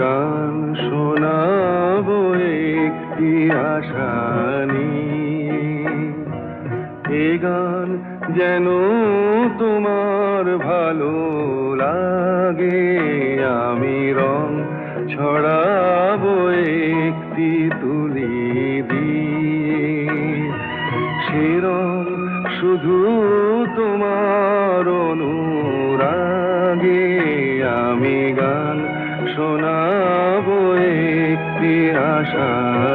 গান শোনাব একটি আশানি এ গান যেন তোমার ভালো লাগে, আমি রং ছড়াব একটি তুলি দিয়ে। সে রং শুধু তোমার অনুরাগে, আমি গান শোনা আশা